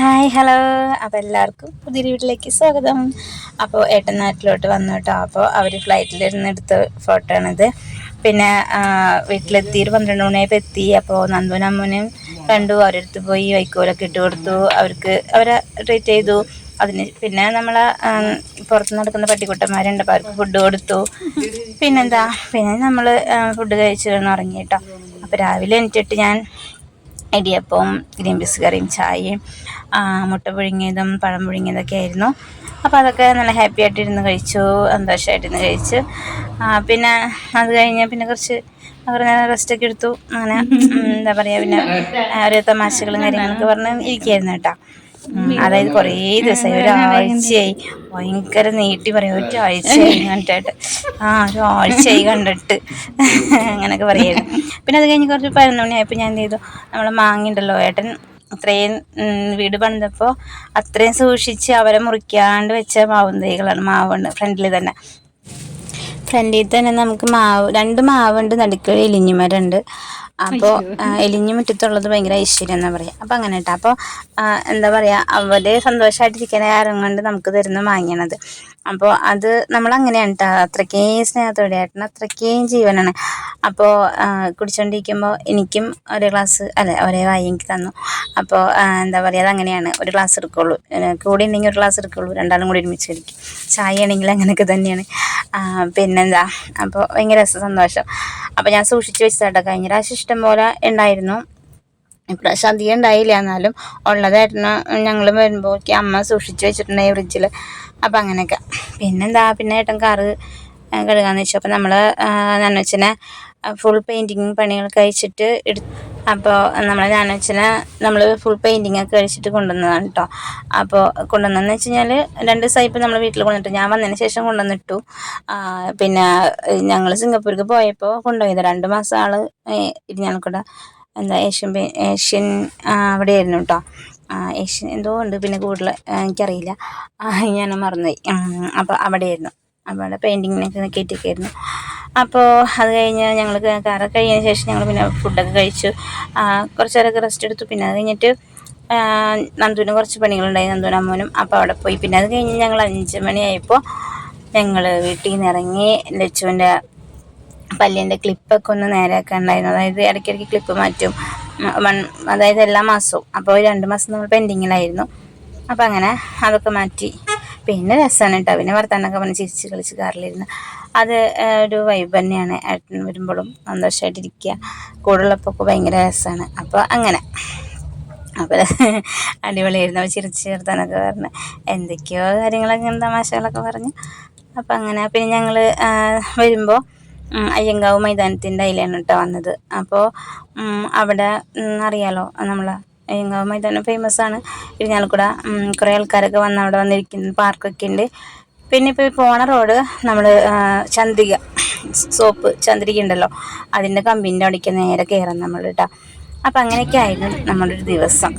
Hi hello. അപ്പോൾ എല്ലാവർക്കും പുതിയ വീട്ടിലേക്ക് സ്വാഗതം. അപ്പോൾ ഏട്ടൻ നാട്ടിലോട്ട് വന്നു കേട്ടോ. അപ്പോൾ അവർ ഫ്ലൈറ്റിലിരുന്ന് എടുത്ത ഫോട്ടോ ആണിത്. പിന്നെ വീട്ടിലെത്തി ഒരു പന്ത്രണ്ട് മണിയായപ്പോൾ എത്തി. അപ്പോൾ നന്ദുവിനും അമ്മനും കണ്ടു. അവരടുത്ത് പോയി വൈക്കോലൊക്കെ ഇട്ട് കൊടുത്തു. അവർക്ക് അവരെ ട്രീറ്റ് ചെയ്തു. അതിന് പിന്നെ നമ്മൾ പുറത്ത് നടക്കുന്ന പട്ടിക്കുട്ടന്മാരുണ്ട്. അപ്പോൾ അവർക്ക് ഫുഡ് കൊടുത്തു. പിന്നെന്താ? പിന്നെ നമ്മൾ ഫുഡ് കഴിച്ചു കിടന്ന് ഉറങ്ങി കേട്ടോ. അപ്പോൾ രാവിലെ എണീറ്റിട്ട് ഞാൻ ഇടിയപ്പവും ഗ്രീൻ പീസ് കറിയും ചായയും മുട്ട പുഴുങ്ങിയതും പഴം പുഴുങ്ങിയതൊക്കെ ആയിരുന്നു. അപ്പോൾ അതൊക്കെ നല്ല ഹാപ്പി ആയിട്ടിരുന്ന് കഴിച്ചു സന്തോഷമായിട്ടിരുന്ന് കഴിച്ച്. പിന്നെ അത് കഴിഞ്ഞ് പിന്നെ കുറച്ച് അവർ നേരം റെസ്റ്റൊക്കെ എടുത്തു. അങ്ങനെ എന്താ പറയുക പിന്നെ ഓരോ തമാശകളും കാര്യങ്ങളൊക്കെ പറഞ്ഞ് ഇരിക്കുകയായിരുന്നു കേട്ടോ. അതായത് കുറേ ദിവസമായി ഒരാഴ്ചയായി. ഭയങ്കര നീട്ടി പറയും ഒരാഴ്ചയായി കണ്ടിട്ട് ആ ഒരാഴ്ചയായി കണ്ടിട്ട്. അങ്ങനെയൊക്കെ പറയായിരുന്നു. പിന്നെ അത് കഴിഞ്ഞ് കുറച്ച് പതിനൊന്ന് മണിയായപ്പോൾ ഞാൻ എന്ത് ചെയ്തു? നമ്മളെ മാങ്ങയുണ്ടല്ലോ ഏട്ടൻ അത്രയും വീട് പണിതപ്പോൾ അത്രയും സൂക്ഷിച്ച് അവരെ മുറിക്കാണ്ട് വെച്ച മാവും തൈകളാണ്. മാവുണ്ട് ഫ്രണ്ടിൽ തന്നെ. ഫ്രണ്ടിൽ തന്നെ നമുക്ക് മാവ് രണ്ട് മാവുണ്ട് നടുക്കൊരു ഇലിഞ്ഞിമരുണ്ട് അപ്പോൾ എലിഞ്ഞു മുറ്റത്തുള്ളത് ഭയങ്കര ഐശ്വര്യം എന്നാ പറയുക അപ്പോൾ അങ്ങനെ കേട്ടോ അപ്പോൾ എന്താ പറയുക അവർ സന്തോഷമായിട്ടിരിക്കുന്ന കാരണം കൊണ്ട് നമുക്ക് തരുന്ന വാങ്ങിയണത് അപ്പോൾ അത് നമ്മൾ അങ്ങനെയാണ് കേട്ടോ അത്രയ്ക്കും സ്നേഹത്തോടെ ഏട്ടൻ അത്രയ്ക്കും ജീവനാണ്. അപ്പോൾ കുടിച്ചുകൊണ്ടിരിക്കുമ്പോൾ എനിക്കും ഒരേ ഗ്ലാസ് അല്ല ഒരേ വായി എനിക്ക് തന്നു. അപ്പോൾ എന്താ പറയുക അങ്ങനെയാണ് ഒരു ഗ്ലാസ് എടുക്കുള്ളൂ. കൂടി ഉണ്ടെങ്കിൽ ഒരു ഗ്ലാസ് എടുക്കുള്ളൂ. രണ്ടാളും കൂടി ഒരുമിച്ച് കുടിക്കും. ചായ ആണെങ്കിൽ അങ്ങനെയൊക്കെ തന്നെയാണ്. പിന്നെന്താ? അപ്പോൾ ഭയങ്കര സന്തോഷം. അപ്പോൾ ഞാൻ സൂക്ഷിച്ച് വെച്ചതാട്ടോ. കഴിഞ്ഞ പ്രാവശ്യം ഇഷ്ടം പോലെ ഉണ്ടായിരുന്നു. ഇപ്രാവശ്യം അധികം ഉണ്ടായില്ല. എന്നാലും ഉള്ളതായിരുന്നു. ഞങ്ങൾ വരുമ്പോൾ അമ്മ സൂക്ഷിച്ച് വെച്ചിട്ടുണ്ടായി ഫ്രിഡ്ജിൽ അപ്പം അങ്ങനെയൊക്കെ. പിന്നെന്താ? പിന്നെ ഏട്ടൻ കാറ് കഴുകാന്ന് വെച്ചു. അപ്പം നമ്മൾ നനച്ചനെ ഫുൾ പെയിന്റിങ് പണികളൊക്കെ കഴിച്ചിട്ട് എടു അപ്പോൾ നമ്മൾ നനവച്ചനെ നമ്മൾ ഫുൾ പെയിന്റിങ് ഒക്കെ കഴിച്ചിട്ട് കൊണ്ടുവന്നതാണ് കേട്ടോ അപ്പോൾ കൊണ്ടുവന്നതെന്ന് വെച്ച് കഴിഞ്ഞാൽ രണ്ട് ഇപ്പോൾ നമ്മൾ വീട്ടിൽ കൊണ്ടുവന്നിട്ട്. ഞാൻ വന്നതിന് ശേഷം കൊണ്ടുവന്നിട്ടു. പിന്നെ ഞങ്ങൾ സിംഗപ്പൂർക്ക് പോയപ്പോൾ കൊണ്ടുപോയത്. രണ്ട് മാസം ആൾ ഇരിഞ്ഞാലക്കുട എന്താ ഏഷ്യൻ ഏഷ്യൻ അവിടെ അവിടെയായിരുന്നു കേട്ടോ ഏഷ്യൻ എന്തോ ഉണ്ട് പിന്നെ കൂടുതൽ എനിക്കറിയില്ല. ഞാൻ മറന്നുപോയി. അപ്പോൾ അപ്പോൾ അവിടെയായിരുന്നു. അവിടെ പെയിന്റിങ്ങിനൊക്കെ കയറ്റിയൊക്കെയായിരുന്നു. അപ്പോൾ അത് കഴിഞ്ഞ് ഞങ്ങൾ കാറൊക്കെ കഴിഞ്ഞതിന് ശേഷം ഞങ്ങൾ പിന്നെ ഫുഡൊക്കെ കഴിച്ചു. കുറച്ച് നേരമൊക്കെ റെസ്റ്റ് എടുത്തു. പിന്നെ അത് കഴിഞ്ഞിട്ട് നന്ദുവിന് കുറച്ച് പണികളുണ്ടായി നന്ദുവിനും അമ്മൂനും. അപ്പോൾ അവിടെ പോയി. പിന്നെ അത് കഴിഞ്ഞ് ഞങ്ങൾ അഞ്ച് മണിയായപ്പോൾ ഞങ്ങൾ വീട്ടിൽ നിന്ന് ഇറങ്ങി ലച്ചുവിന്റെ പല്ലിന്റെ ക്ലിപ്പൊക്കെ ഒന്ന് നേരെയാക്കാൻ ഉണ്ടായിരുന്നു. അതായത് ഇടയ്ക്കിടയ്ക്ക് ക്ലിപ്പ് മാറ്റും. വൺ അതായത് എല്ലാ മാസവും. അപ്പോൾ രണ്ട് മാസം നമ്മൾ പെൻഡിങ്ങിലായിരുന്നു. അപ്പോൾ അങ്ങനെ അതൊക്കെ മാറ്റി. പിന്നെ രസമാണ് കേട്ടോ. പിന്നെ വർത്താനൊക്കെ പറഞ്ഞ് ചിരിച്ച് കളിച്ച് കാറിലിരുന്ന്. അത് ഒരു വൈബ് തന്നെയാണ്. ഏട്ടൻ വരുമ്പോഴും സന്തോഷമായിട്ടിരിക്കുക കൂടുള്ളപ്പോൾ ഒക്കെ ഭയങ്കര രസമാണ്. അപ്പോൾ അങ്ങനെ. അപ്പോൾ അടിപൊളിയായിരുന്നു. അപ്പോൾ ചിരിച്ച് ചേർത്താനൊക്കെ പറഞ്ഞ്. എന്തൊക്കെയോ കാര്യങ്ങളൊക്കെ തമാശകളൊക്കെ പറഞ്ഞ്. അപ്പോൾ അങ്ങനെ. പിന്നെ ഞങ്ങൾ വരുമ്പോൾ അയ്യങ്കാവ് മൈതാനത്തിന്റെ അതിലാണ് കേട്ടോ വന്നത്. അപ്പോൾ അവിടെ അറിയാലോ നമ്മളെ അയ്യങ്കാവ് മൈതാനം ഫേമസ് ആണ്. ഇരിഞ്ഞാലക്കുട കുറേ ആൾക്കാരൊക്കെ വന്ന് അവിടെ വന്നിരിക്കുന്ന പാർക്കൊക്കെ ഉണ്ട്. പിന്നെ ഇപ്പോൾ പോണ റോഡ് നമ്മൾ ചന്ദ്രിക സോപ്പ് ചന്ദ്രിക ഉണ്ടല്ലോ അതിന്റെ കമ്പിന്റെ അവിടേക്ക് നേരെ കയറാം നമ്മൾ കേട്ടോ അപ്പം അങ്ങനെയൊക്കെ ആയിരുന്നു നമ്മുടെ ഒരു ദിവസം.